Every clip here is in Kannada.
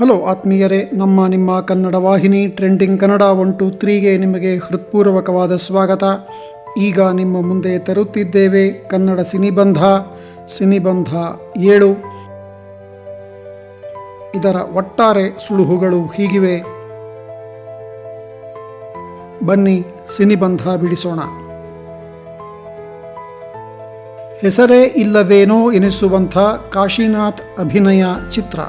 ಹಲೋ ಆತ್ಮೀಯರೇ, ನಮ್ಮ ನಿಮ್ಮ ಕನ್ನಡ ವಾಹಿನಿ ಟ್ರೆಂಡಿಂಗ್ ಕನ್ನಡ ಒನ್ ಟು ತ್ರೀಗೆ ನಿಮಗೆ ಹೃತ್ಪೂರ್ವಕವಾದ ಸ್ವಾಗತ. ಈಗ ನಿಮ್ಮ ಮುಂದೆ ತರುತ್ತಿದ್ದೇವೆ ಕನ್ನಡ ಸಿನಿಬಂಧ ಸಿನಿಬಂಧ ಏಳು. ಇದರ ಒಟ್ಟಾರೆ ಸುಳುಹುಗಳು ಹೀಗಿವೆ. ಬನ್ನಿ ಸಿನಿಬಂಧ ಬಿಡಿಸೋಣ. ಹೆಸರೇ ಇಲ್ಲವೇನೋ ಎನಿಸುವಂಥ ಕಾಶಿನಾಥ್ ಅಭಿನಯ ಚಿತ್ರ.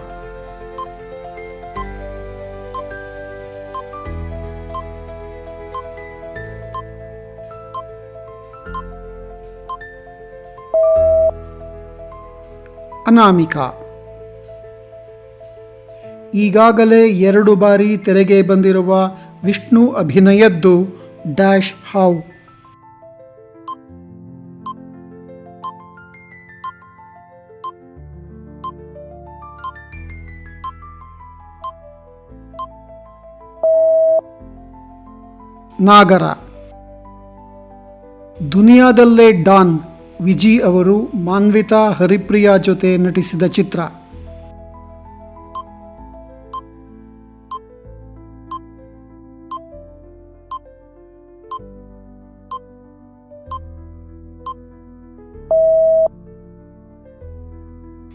ಅನಾಮಿಕಾ. ಈಗಾಗಲೇ ಎರಡು ಬಾರಿ ತೆರೆಗೆ ಬಂದಿರುವ ವಿಷ್ಣು ಅಭಿನಯದ್ದು ಡ್ಯಾಶ್ ಹೌ. ನಾಗರ. ದುನಿಯಾದಲ್ಲೇ ಡಾನ್. ವಿಜಿ ಅವರು ಮಾನ್ವಿತಾ ಹರಿಪ್ರಿಯಾ ಜೊತೆ ನಟಿಸಿದ ಚಿತ್ರ.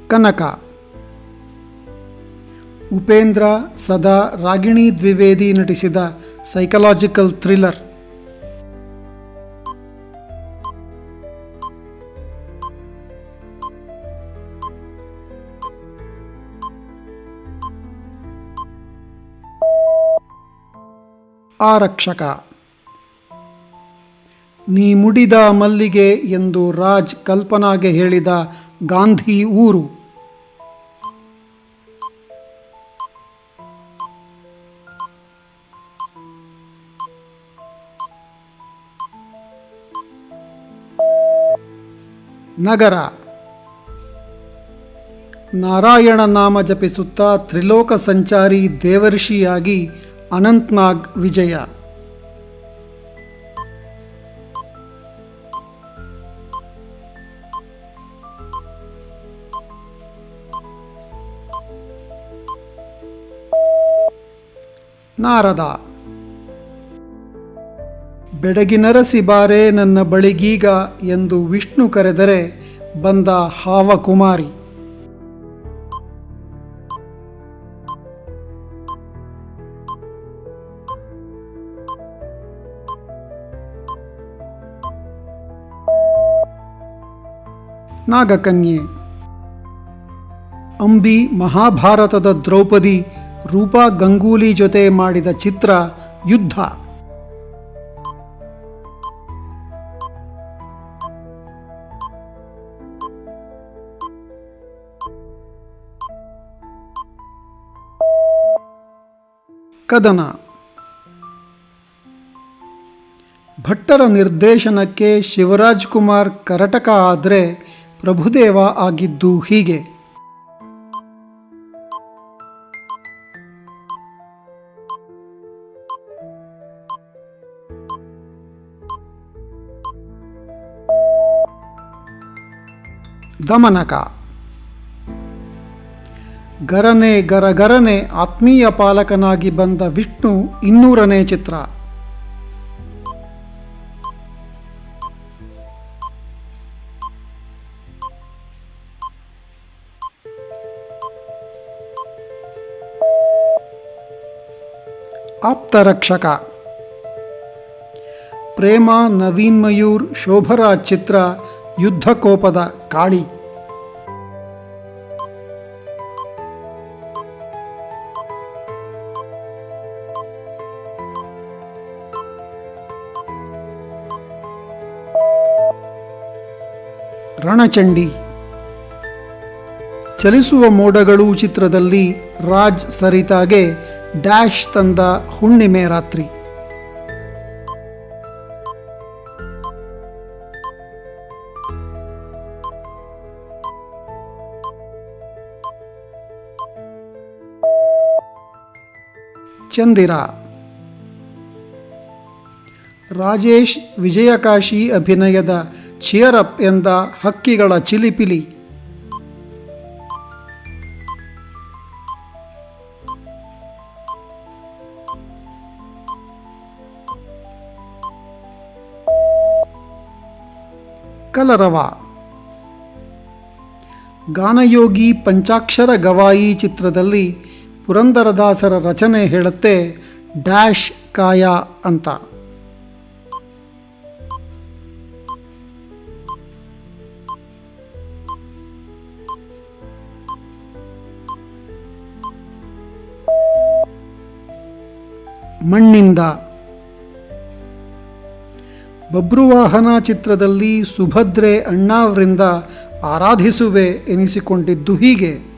ಕನಕ. ಉಪೇಂದ್ರ ಸದಾ ರಾಗಿಣಿ ದ್ವಿವೇದಿ ನಟಿಸಿದ ಸೈಕಲಾಜಿಕಲ್ ಥ್ರಿಲ್ಲರ್ ಆರಕ್ಷಕ. ನೀ ಮುಡಿದ ಮಲ್ಲಿಗೆ ಎಂದು ರಾಜ್ ಕಲ್ಪನಾಗೆ ಹೇಳಿದ ಗಾಂಧಿ ಊರು. ನಗರ. ನಾರಾಯಣ ನಾಮ ಜಪಿಸುತ್ತಾ ತ್ರಿಲೋಕ ಸಂಚಾರಿ ದೇವರ್ಷಿಯಾಗಿ ಅನಂತ್ನಾಗ್ ವಿಜಯ. ನಾರದ. ಬೆಡಗಿನರಸಿ ಬಾರೆ ನನ್ನ ಬಳಿಗೀಗ ಎಂದು ವಿಷ್ಣು ಕರೆದರೆ ಬಂದ ಹಾವಕುಮಾರಿ. ನಾಗಕನ್ಯೆ. ಅಂಬಿ ಮಹಾಭಾರತದ ದ್ರೌಪದಿ ರೂಪಾ ಗಂಗೂಲಿ ಜೊತೆ ಮಾಡಿದ ಚಿತ್ರ ಯುದ್ಧ. ಕದನ. ಭಟ್ಟರ ನಿರ್ದೇಶನಕ್ಕೆ ಶಿವರಾಜ್ ಕುಮಾರ್ ಕರಟಕ ಆದರೆ ಪ್ರಭುದೇವ ಆಗಿದ್ದು ಹೀಗೆ. ದಮನಕ ಗರನೆ ಗರಗರನೆ ಆತ್ಮೀಯ ಪಾಲಕನಾಗಿ ಬಂದ ವಿಷ್ಣು ಇನ್ನೂರನೇ ಚಿತ್ರ. ಆಪ್ತರಕ್ಷಕ ಪ್ರೇಮ ನವೀನ್ ಮಯೂರ್ ಶೋಭರಾಜ್ ಚಿತ್ರ ಯುದ್ಧಕೋಪದ ಕಾಳಿ. ರಣಚಂಡಿ. ಚಲಿಸುವ ಮೋಡಗಳು ಚಿತ್ರದಲ್ಲಿ ರಾಜ್ ಸರಿತಾಗೆ ಡ್ಯಾಶ್ ತಂದ ಹುಣ್ಣಿಮೆ ರಾತ್ರಿ. ಚಂದಿರ. ರಾಜೇಶ್ ವಿಜಯಕಾಶಿ ಅಭಿನಯದ ಚಿಯರಪ್ ಎಂದ ಹಕ್ಕಿಗಳ ಚಿಲಿಪಿಲಿ. ಕಲರವ ಗಾನಯೋಗಿ ಪಂಚಾಕ್ಷರ ಗವಾಯಿ ಚಿತ್ರದಲ್ಲಿ ಪುರಂದರದಾಸರ ರಚನೆ ಹೇಳುತ್ತೆ ಡ್ಯಾಶ್ ಕಾಯ ಅಂತ. ಮಣ್ಣಿಂದ ಬಬ್ರುವಾಹನ ಚಿತ್ರದಲ್ಲಿ ಸುಭದ್ರೆ ಅಣ್ಣಾವ್ರಿಂದ ಆರಾಧಿಸುವೆ ಎನಿಸಿಕೊಂಡಿದ್ದು ಹೀಗೆ.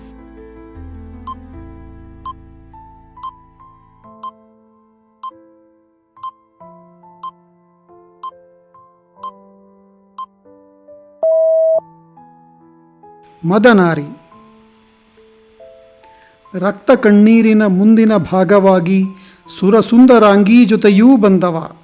ಮದನಾರಿ. ರಕ್ತ ಕಣ್ಣೀರಿನ ಮುಂದಿನ ಭಾಗವಾಗಿ ಸುರಸುಂದರಾಂಗೀ ಜೊತೆಯೂ ಬಂದವ.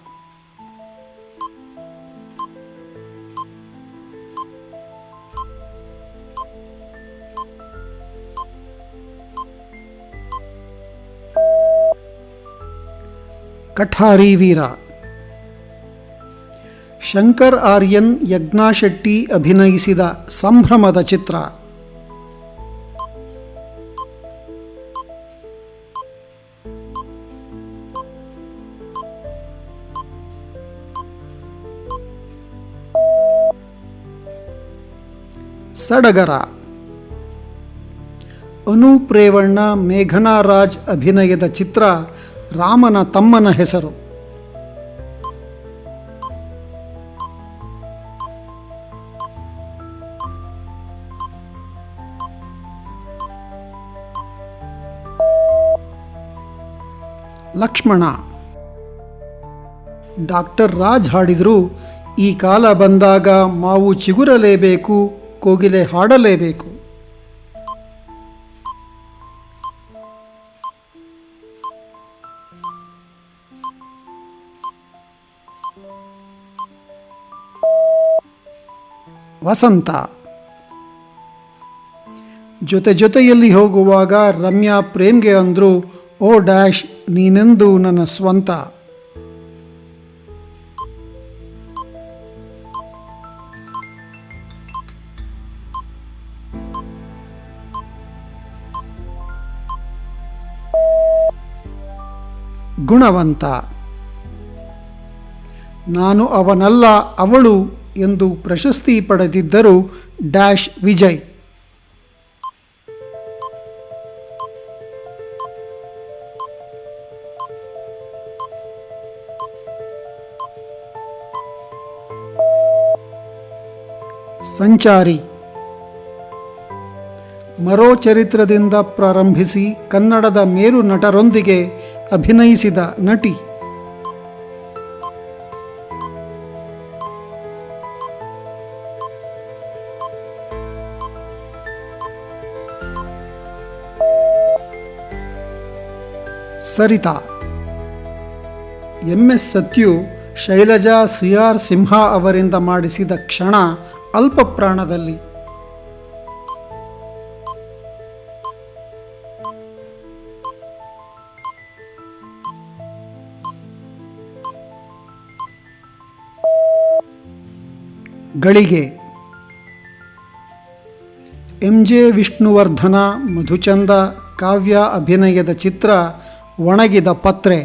ಕಠಾರಿ ವೀರ ಶಂಕರ್ ಆರ್ಯನ್ ಯಜ್ಞಾ ಶೆಟ್ಟಿ ಅಭಿನಯಿಸಿದ ಸಂಭ್ರಮದ ಚಿತ್ರ. ಸಡಗರ. ಅನೂಪ್ ರೇವಣ್ಣ ಮೇಘನಾ ರಾಜ್ ಅಭಿನಯದ ಚಿತ್ರ ರಾಮನ ತಮ್ಮನ ಹೆಸರು. ಲಕ್ಷ್ಮಣ. ಡಾಕ್ಟರ್ ರಾಜ್ ಹಾಡಿದರು ಈ ಕಾಲ ಬಂದಾಗ ಮಾವು ಚಿಗುರಲೇಬೇಕು ಕೋಗಿಲೆ ಹಾಡಲೇಬೇಕು. ವಸಂತ. ಜೊತೆ ಜೊತೆಯಲ್ಲಿ ಹೋಗುವಾಗ ರಮ್ಯಾ ಪ್ರೇಮ್ಗೆ ಅಂದರು, ಓ ಡ್ಯಾಶ್, ನೀನೆಂದು ನನ್ನ ಸ್ವಂತ. ಗುಣವಂತ. ನಾನು ಅವನಲ್ಲ, ಅವಳು ಎಂದು ಪ್ರಶಸ್ತಿ ಪಡೆದಿದ್ದರು ಡ್ಯಾಶ್ ವಿಜಯ್. ಸಂಚಾರಿ. ಮರೋ ಚರಿತ್ರದಿಂದ ಪ್ರಾರಂಭಿಸಿ ಕನ್ನಡದ ಮೇರು ನಟರೊಂದಿಗೆ ಅಭಿನಯಿಸಿದ ನಟಿ. Saritha. M S Sathyu Shailaja C R Simha ಅವರಿಂದ ಮಾಡಿಸಿದ ಕ್ಷಣ ಅಲ್ಪ ಪ್ರಾಣದಲ್ಲಿ. ಗಳಿಗೆ. ಎಂ ಜೆ ವಿಷ್ಣುವರ್ಧನ, ಮಧುಚಂದ, ಕಾವ್ಯ ಅಭಿನಯದ ಚಿತ್ರ ಒಣಗಿದ ಪತ್ರೆ.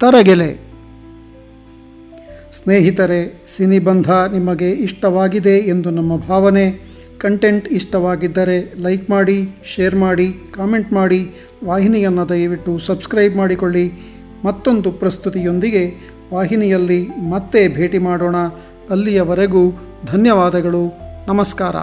ತರಗೆಲೆ. ಸ್ನೇಹಿತರೆ, ಸಿನಿಬಂಧ ನಿಮಗೆ ಇಷ್ಟವಾಗಿದೆ ಎಂದು ನಮ್ಮ ಭಾವನೆ. ಕಂಟೆಂಟ್ ಇಷ್ಟವಾಗಿದ್ದರೆ ಲೈಕ್ ಮಾಡಿ, ಶೇರ್ ಮಾಡಿ, ಕಾಮೆಂಟ್ ಮಾಡಿ. ವಾಹಿನಿಯನ್ನು ದಯವಿಟ್ಟು ಸಬ್ಸ್ಕ್ರೈಬ್ ಮಾಡಿಕೊಳ್ಳಿ. ಮತ್ತೊಂದು ಪ್ರಸ್ತುತಿಯೊಂದಿಗೆ ವಾಹಿನಿಯಲ್ಲಿ ಮತ್ತೆ ಭೇಟಿ ಮಾಡೋಣ. ಅಲ್ಲಿಯವರೆಗೂ ಧನ್ಯವಾದಗಳು. ನಮಸ್ಕಾರ.